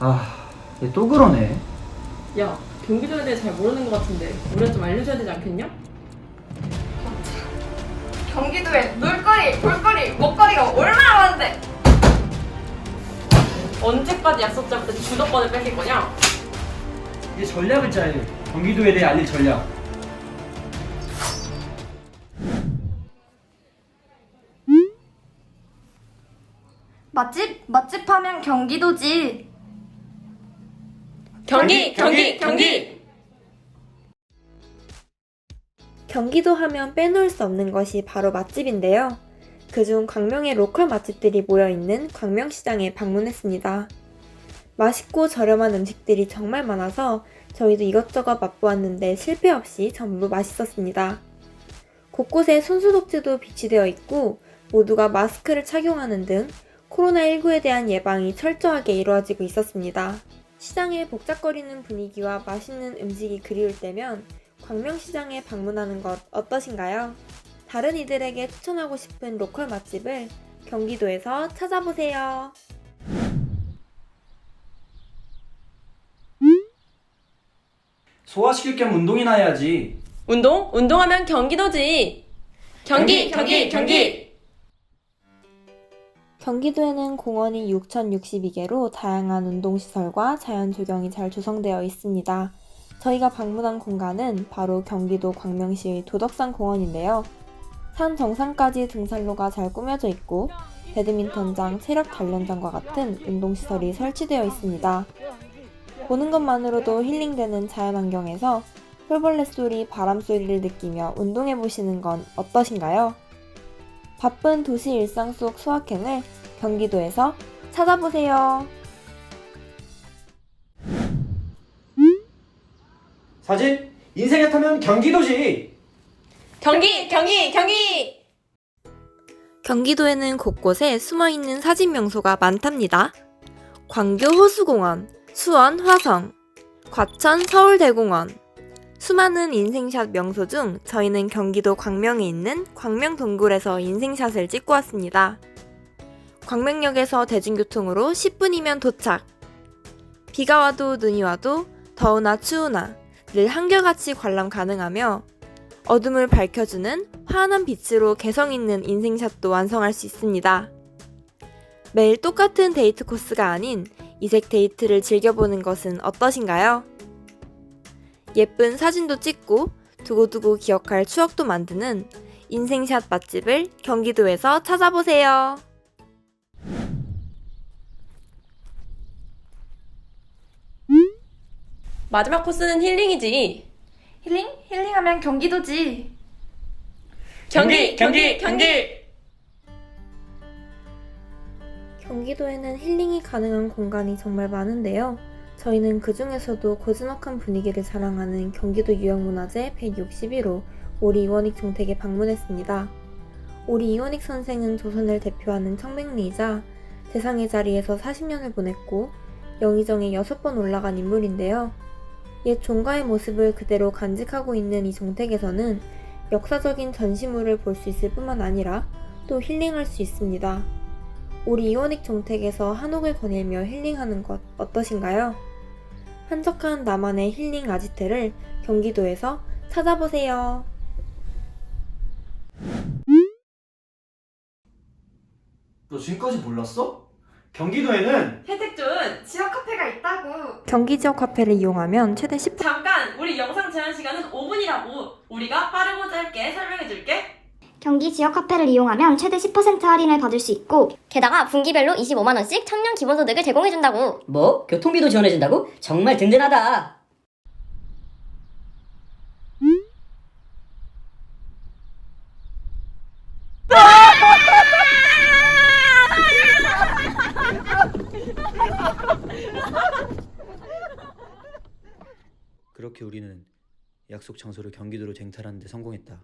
아, 얘 또 그러네. 야, 경기도에 대해 잘 모르는 것 같은데 우리가 좀 알려줘야 되지 않겠냐? 경기도에 놀거리, 볼거리, 먹거리가 얼마나 많은데 언제까지 약속 잡을 때 주도권을 뺏길 거냐? 이제 전략을 짜야 돼. 경기도에 대해 알릴 전략. 맛집? 맛집 하면 경기도지 경기, 경기, 경기! 경기도 하면 빼놓을 수 없는 것이 바로 맛집인데요. 그중 광명의 로컬 맛집들이 모여 있는 광명시장에 방문했습니다. 맛있고 저렴한 음식들이 정말 많아서 저희도 이것저것 맛보았는데 실패 없이 전부 맛있었습니다. 곳곳에 손소독제도 비치되어 있고 모두가 마스크를 착용하는 등 코로나19에 대한 예방이 철저하게 이루어지고 있었습니다. 시장의 복잡거리는 분위기와 맛있는 음식이 그리울 때면 광명시장에 방문하는 것 어떠신가요? 다른 이들에게 추천하고 싶은 로컬 맛집을 경기도에서 찾아보세요. 소화시킬 겸 운동이나 해야지. 운동? 운동하면 경기도지! 경기, 경기, 경기! 경기 도에는 공원이 6,062개로 다양한 운동시설과 자연조경이 잘 조성되어 있습니다. 저희가 방문한 공간은 바로 경기도 광명시의 도덕산 공원인데요. 산 정상까지 등산로가 잘 꾸며져 있고 배드민턴장, 체력 단련장과 같은 운동시설이 설치되어 있습니다. 보는 것만으로도 힐링되는 자연환경에서 꿀벌레 소리, 바람 소리를 느끼며 운동해 보시는 건 어떠신가요? 바쁜 도시 일상 속 소확행을 경기도에서 찾아보세요. 사진? 인생에 타면 경기도지. 경기, 경기, 경기! 경기도에는 곳곳에 숨어 있는 사진 명소가 많답니다. 광교 호수공원, 수원 화성, 과천 서울대공원. 수많은 인생샷 명소 중 저희는 경기도 광명에 있는 광명 동굴에서 인생샷을 찍고 왔습니다. 광명역에서 대중교통으로 10분이면 도착. 비가 와도 눈이 와도 더우나 추우나 늘 한결같이 관람 가능하며 어둠을 밝혀주는 환한 빛으로 개성 있는 인생샷도 완성할 수 있습니다. 매일 똑같은 데이트 코스가 아닌 이색 데이트를 즐겨보는 것은 어떠신가요? 예쁜 사진도 찍고 두고두고 기억할 추억도 만드는 인생샷 맛집을 경기도에서 찾아보세요. 마지막 코스는 힐링이지. 힐링? 힐링하면 경기도지 경기, 경기, 경기! 경기도에는 힐링이 가능한 공간이 정말 많은데요. 저희는 그 중에서도 고즈넉한 분위기를 자랑하는 경기도 유형문화재 161호 오리 이원익 종택에 방문했습니다. 오리 이원익 선생은 조선을 대표하는 청백리이자 대상의 자리에서 40년을 보냈고 영의정에 6번 올라간 인물인데요. 옛 종가의 모습을 그대로 간직하고 있는 이 종택에서는 역사적인 전시물을 볼 수 있을 뿐만 아니라 또 힐링할 수 있습니다. 우리 이원익 종택에서 한옥을 거닐며 힐링하는 것 어떠신가요? 한적한 나만의 힐링 아지트를 경기도에서 찾아보세요. 너 지금까지 몰랐어? 경기도에는 혜택 준! 지역 카페가 있다고 경기 지역 화폐를 이용하면 최대 10% 잠깐! 우리 영상 제한 시간은 5분이라고! 우리가 빠르고 짧게 설명해 줄게. 경기 지역 카페를 이용하면 최대 10% 할인을 받을 수 있고 게다가 분기별로 25만원씩 청년 기본소득을 제공해준다고 뭐? 교통비도 지원해준다고? 정말 든든하다. 그렇게 우리는 약속 장소를 경기도로 쟁탈하는 데 성공했다.